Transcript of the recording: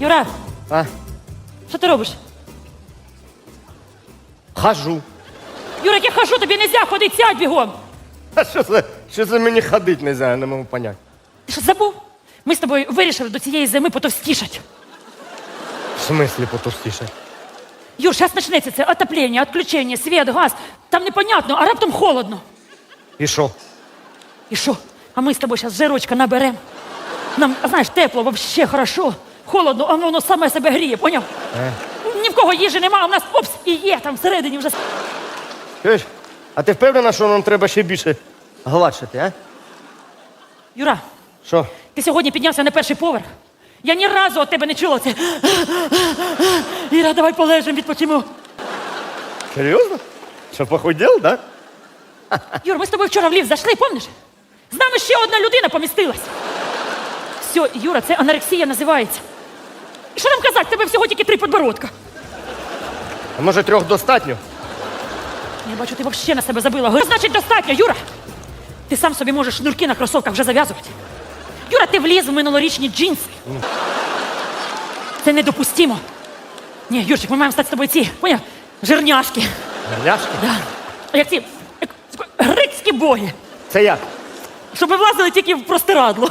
Юра, А? що ти робиш? Хожу. Юра, я хожу, тобі не ходити, сядь бігом. А що це, що це мені ходити не знаю, не можу поняти. Ти що забув? Ми з тобою вирішили до цієї зими потовстішать. В смислі потовстіше? Юр, зараз почнеться це отоплення, відключення, світ, газ. Там непонятно, а раптом холодно. І що? І що? А ми з тобою зараз жирочка наберемо. Нам, знаєш, тепло, вообще хорошо. Холодно, а воно саме себе гріє, поняв? Ні в кого їжі немає, а в нас опс і є там всередині вже. Чуєш? А ти впевнена, що нам треба ще більше гладшити, а? Юра, Що? ти сьогодні піднявся на перший поверх. Я ні разу від тебе не чула це. Іра, давай полежимо, відпочимо. Серйозно? Що, похудів, да? Юр, ми з тобою вчора в ліфт зайшли, помниш? З нами ще одна людина помістилась. Все, Юра, це анорексія називається. І що нам казати? Тебе всього тільки три подбородка. А може трьох достатньо? Я бачу, ти взагалі на себе забила. Що значить достатньо, Юра? Ти сам собі можеш шнурки на кросовках вже зав'язувати. Юра, ти вліз в минулорічні джинси. Це недопустимо. Ні, Юрчик, ми маємо стати з тобою ці, поняв? Жирняшки. Гарняшки? Да. Як ці як, грецькі боги. Це як? Щоб ми влазили тільки в простирадло.